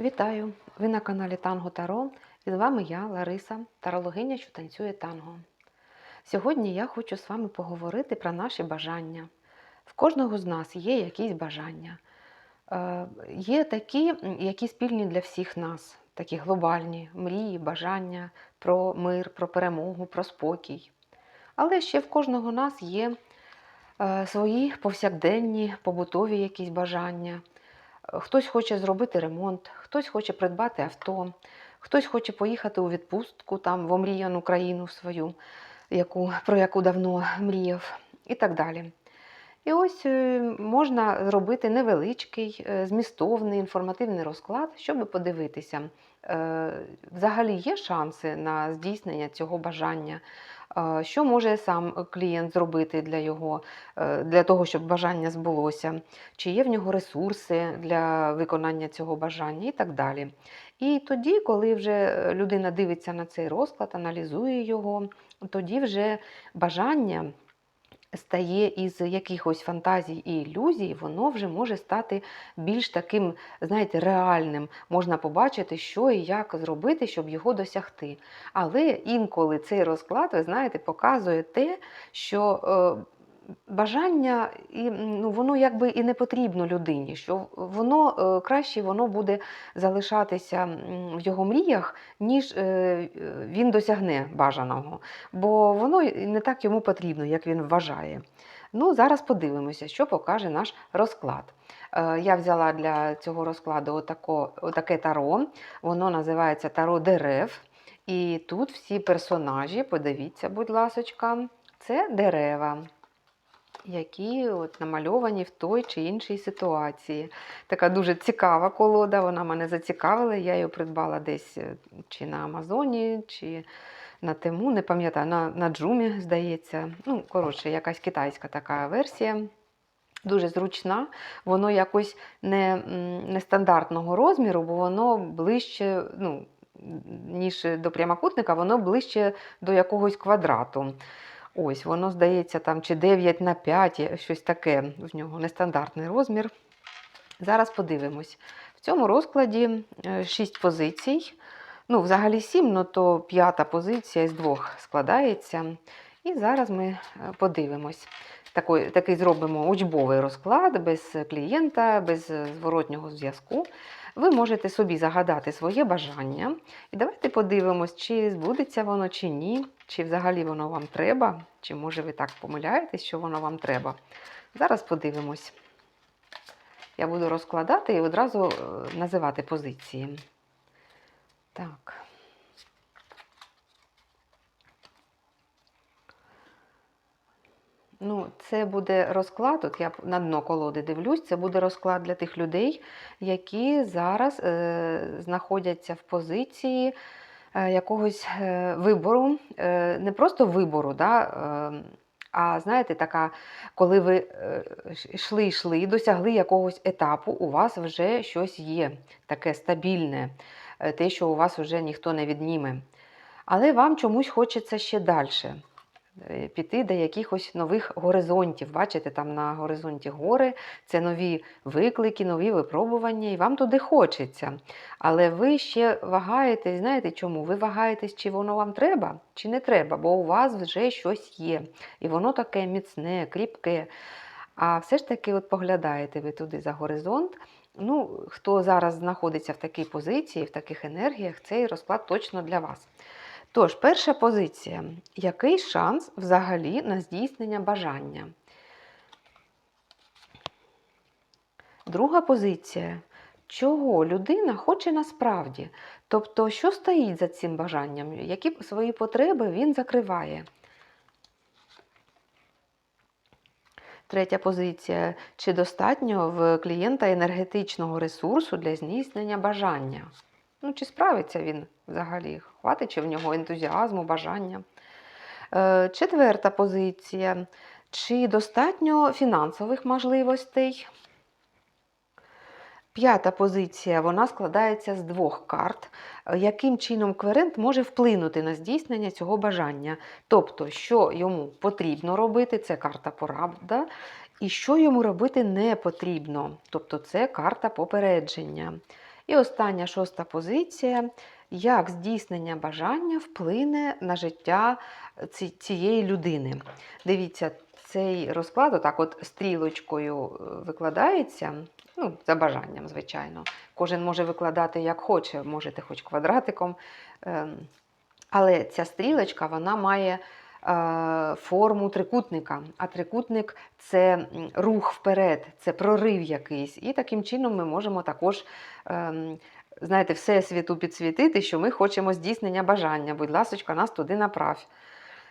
Вітаю! Ви на каналі Танго Таро і з вами я, Лариса, тарологиня, що танцює танго. Сьогодні я хочу з вами поговорити про наші бажання. В кожного з нас є якісь бажання. Е, Є такі, які спільні для всіх нас, такі глобальні мрії, бажання про мир, про перемогу, про спокій. Але ще в кожного нас є е, свої повсякденні, побутові якісь бажання. Хтось хоче зробити ремонт, хтось хоче придбати авто, хтось хоче поїхати у відпустку там в омріяну країну свою, яку, про яку давно мріяв, і так далі. І ось е, можна зробити невеличкий, е, змістовний інформативний розклад, щоб подивитися, е, взагалі є шанси на здійснення цього бажання. Е, Що може сам клієнт зробити для його, е, для того, щоб бажання збулося, чи є в нього ресурси для виконання цього бажання і так далі. І тоді, коли вже людина дивиться на цей розклад, аналізує його, тоді вже бажання стає із якихось фантазій і ілюзій, воно вже може стати більш таким, знаєте, реальним. Можна побачити, що і як зробити, щоб його досягти. Але інколи цей розклад, ви знаєте, показує те, що. Бажання і ну, воно якби і не потрібно людині, що воно е, краще воно буде залишатися в його мріях, ніж е, він досягне бажаного, бо воно не так йому потрібно, як він вважає. Ну, зараз подивимося, що покаже наш розклад. Е, Я взяла для цього розкладу отако, отаке таро. Воно називається таро дерев. І тут всі персонажі, подивіться, будь ласочка, це дерева які от намальовані в той чи іншій ситуації. Така дуже цікава колода, вона мене зацікавила. Я її придбала десь е, чи на Амазоні, чи на Тему, не пам'ятаю, на, на Джумі, здається. Ну, коротше, якась китайська така версія. Дуже зручна, воно якось не, м, нестандартного розміру, бо воно ближче, ну, ніж до прямокутника, воно ближче до якогось квадрату. Ось, воно здається, там чи 9 на 5, щось таке в нього нестандартний розмір. Зараз подивимось. В цьому розкладі 6 позицій. Ну, взагалі 7, але то п'ята позиція з двох складається. І зараз ми е, подивимось. Такий, такий зробимо учбовий розклад без клієнта, без е, зворотнього зв'язку. Ви можете собі загадати своє бажання. І давайте подивимось, чи збудеться воно, чи ні, чи взагалі воно вам треба, чи може ви так помиляєтесь, що воно вам треба. Зараз подивимось. Я буду розкладати і одразу е, називати позиції. Так. Ну, це буде розклад, от я на дно колоди дивлюсь, це буде розклад для тих людей, які зараз е, знаходяться в позиції е, якогось е, вибору, е, не просто вибору, да, е, а знаєте, така, коли ви е, йшли, йшли, досягли якогось етапу, у вас вже щось є, таке стабільне, е, те, що у вас вже ніхто не відніме. Але вам чомусь хочеться ще далі е, піти до якихось нових горизонтів. Бачите, там на горизонті гори, це нові виклики, нові випробування, і вам туди хочеться. Але ви ще вагаєтесь, знаєте чому? Ви вагаєтесь, чи воно вам треба, чи не треба, бо у вас вже щось є. І воно таке міцне, кріпке. А все ж таки, от поглядаєте ви туди за горизонт. Ну, хто зараз знаходиться в такій позиції, в таких енергіях, цей розклад точно для вас. Тож, перша позиція. Який шанс взагалі на здійснення бажання? Друга позиція. Чого людина хоче насправді? Тобто, що стоїть за цим бажанням? Які свої потреби він закриває? Третя позиція. Чи достатньо в клієнта енергетичного ресурсу для здійснення бажання? Ну, чи справиться він взагалі? Хватить чи в нього ентузіазму, бажання? Е, Четверта позиція. Чи достатньо фінансових можливостей? П'ята позиція вона складається з двох карт. Е, Яким чином кверент може вплинути на здійснення цього бажання? Тобто, що йому потрібно робити, це карта порада, і що йому робити не потрібно. Тобто, це карта попередження. І остання шоста позиція. Як здійснення бажання вплине на життя цієї людини? Дивіться, цей розклад отак от стрілочкою е, викладається, ну, за бажанням, звичайно. Кожен може викладати як хоче, можете хоч квадратиком. ем, Але ця стрілочка вона має е, форму трикутника. А трикутник це рух вперед, це прорив якийсь. І таким чином ми можемо також. ем, Знаєте, всесвіту підсвітити, що ми хочемо здійснення бажання. Будь ласочка, нас туди направ.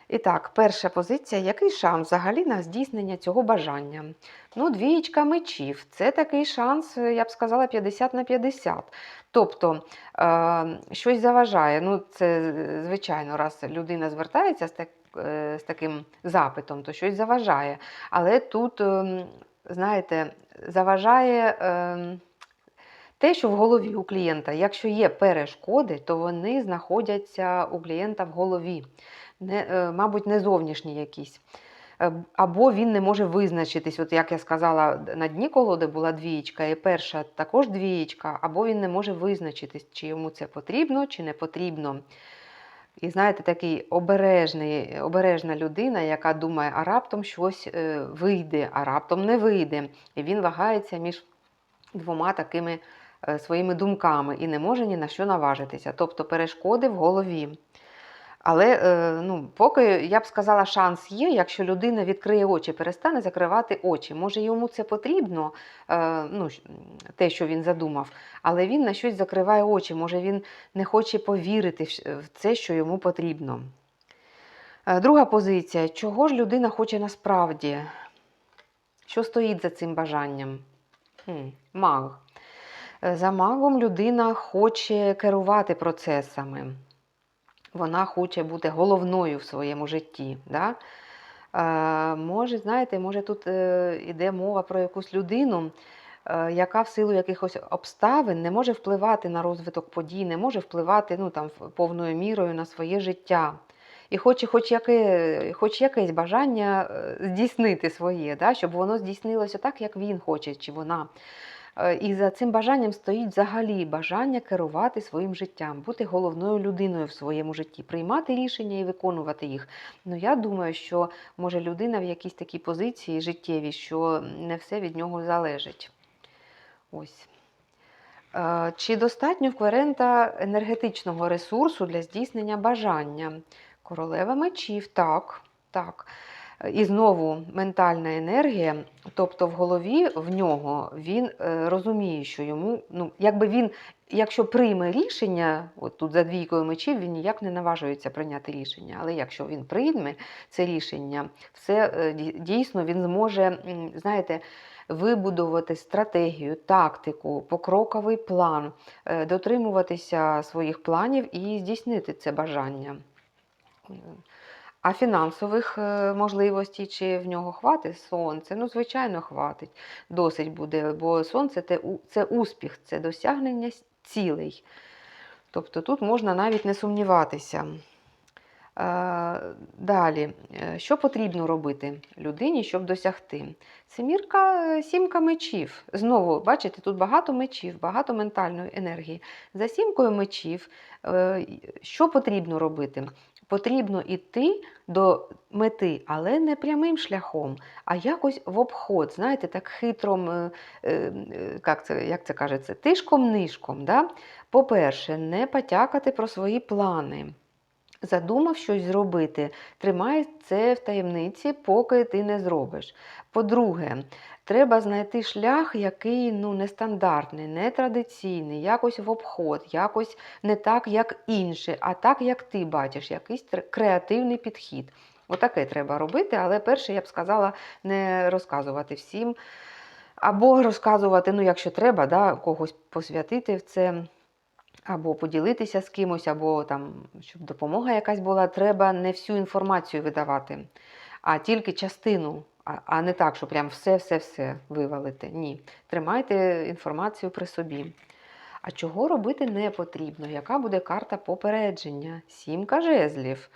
І так, перша позиція. Який шанс взагалі на здійснення цього бажання? Ну, двієчка мечів. Це такий шанс, е, я б сказала, 50 на 50. Тобто е, щось заважає. Ну, це е, звичайно, раз людина звертається з, е, з таким запитом, то щось заважає. Але тут, ем, знаєте, заважає. ем, те, що в голові у клієнта, якщо є перешкоди, то вони знаходяться у клієнта в голові, не, е, мабуть, не зовнішні якісь. Е, Або він не може визначитись, от як я сказала, на дні колоди була двієчка, і перша також двієчка, або він не може визначитись, чи йому це потрібно, чи не потрібно. І знаєте, такий обережний, обережна людина, яка думає, а раптом щось е, вийде, а раптом не вийде. І він вагається між двома такими е, своїми думками і не може ні на що наважитися. Тобто перешкоди в голові. Але е, ну, поки я б сказала, шанс є, якщо людина відкриє очі, перестане закривати очі. Може, йому це потрібно, е, ну, те, що він задумав, але він на щось закриває очі. Може, він не хоче повірити в це, що йому потрібно. Е, Друга позиція. Чого ж людина хоче насправді? Що стоїть за цим бажанням? Хм, маг. За магом людина хоче керувати процесами. Вона хоче бути головною в своєму житті. Да? Е, може, знаєте, може тут е, іде мова про якусь людину, е, яка в силу якихось обставин не може впливати на розвиток подій, не може впливати ну, там, повною мірою на своє життя. І хоче хоч, яке, хоч якесь бажання е, здійснити своє, да? щоб воно здійснилося так, як він хоче, чи вона. Е, І за цим бажанням стоїть взагалі бажання керувати своїм життям, бути головною людиною в своєму житті, приймати рішення і виконувати їх. Ну я думаю, що може людина в якійсь такій позиції життєвій, що не все від нього залежить. Ось. Е, Чи достатньо в кверента енергетичного ресурсу для здійснення бажання? Королева мечів, так, так. І знову ментальна енергія, тобто в голові в нього він е, розуміє, що йому, ну, якби він, якщо прийме рішення, от тут за двійкою мечів, він ніяк не наважується прийняти рішення. Але якщо він прийме це рішення, все е, дійсно він зможе, знаєте, вибудувати стратегію, тактику, покроковий план, е, дотримуватися своїх планів і здійснити це бажання. А фінансових е, можливостей чи в нього хватить сонце? Ну, звичайно, хватить. Досить буде, бо сонце це успіх, це досягнення цілей. Тобто тут можна навіть не сумніватися. Е, Далі, Е, що потрібно робити людині, щоб досягти? Семірка, е, сімка мечів. Знову, бачите, тут багато мечів, багато ментальної енергії. За сімкою мечів, що потрібно робити? Потрібно йти до мети, але не прямим шляхом, а якось в обход, знаєте, так хитром, е, е, як це, як це кажеться, тишком-нишком. Да? По-перше, не потякати про свої плани. Задумав щось зробити, тримай це в таємниці, поки ти не зробиш. По-друге, треба знайти шлях, який ну, нестандартний, нетрадиційний, якось в обход, якось не так, як інше, а так, як ти бачиш, якийсь креативний підхід. Отаке треба робити, але перше, я б сказала, не розказувати всім. Або розказувати, ну, якщо треба, да, когось посвятити в це або поділитися з кимось, або там, щоб допомога якась була, треба не всю інформацію видавати, а тільки частину, а, не так, що прям все-все-все вивалити. Ні. Тримайте інформацію при собі. А чого робити не потрібно? Яка буде карта попередження? Сімка жезлів.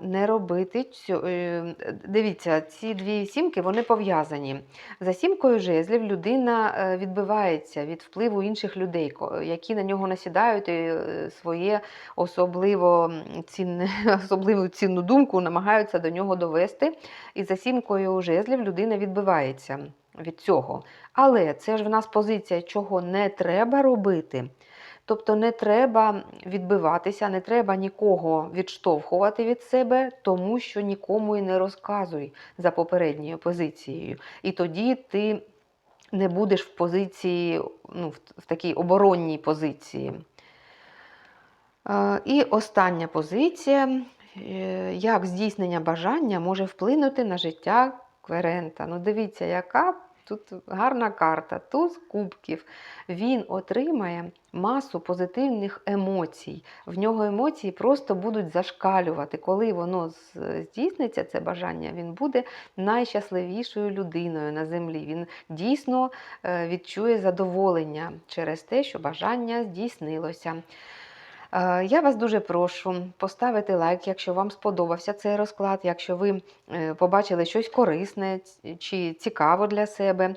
Не робити цю. е, Дивіться, ці дві сімки вони пов'язані. За сімкою жезлів людина е, відбивається від впливу інших людей, які на нього насідають і е, своє особливо цінне, особливу цінну думку намагаються до нього довести. І за сімкою жезлів людина відбивається від цього. Але це ж в нас позиція, чого не треба робити. Тобто не треба відбиватися, не треба нікого відштовхувати від себе, тому що нікому і не розказуй за попередньою позицією. І тоді ти не будеш в позиції, ну, в, такій оборонній позиції. І остання позиція, е, як здійснення бажання може вплинути на життя кверента. Ну, дивіться, яка тут гарна карта, туз кубків. Він отримає масу позитивних емоцій. В нього емоції просто будуть зашкалювати. Коли воно здійсниться, це бажання, він буде найщасливішою людиною на землі. Він дійсно е, відчує задоволення через те, що бажання здійснилося. Е, Я вас дуже прошу поставити лайк, якщо вам сподобався цей розклад, якщо ви е, побачили щось корисне чи цікаво для себе.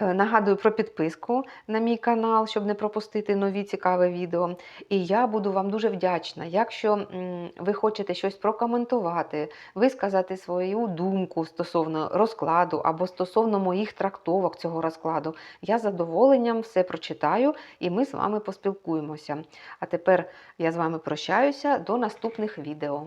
Е, Нагадую про підписку на мій канал, щоб не пропустити нові цікаві відео. І я буду вам дуже вдячна, якщо ви хочете щось прокоментувати, висказати свою думку стосовно розкладу або стосовно моїх трактовок цього розкладу. Я з задоволенням все прочитаю і ми з вами поспілкуємося. А тепер я з вами прощаюся до наступних відео.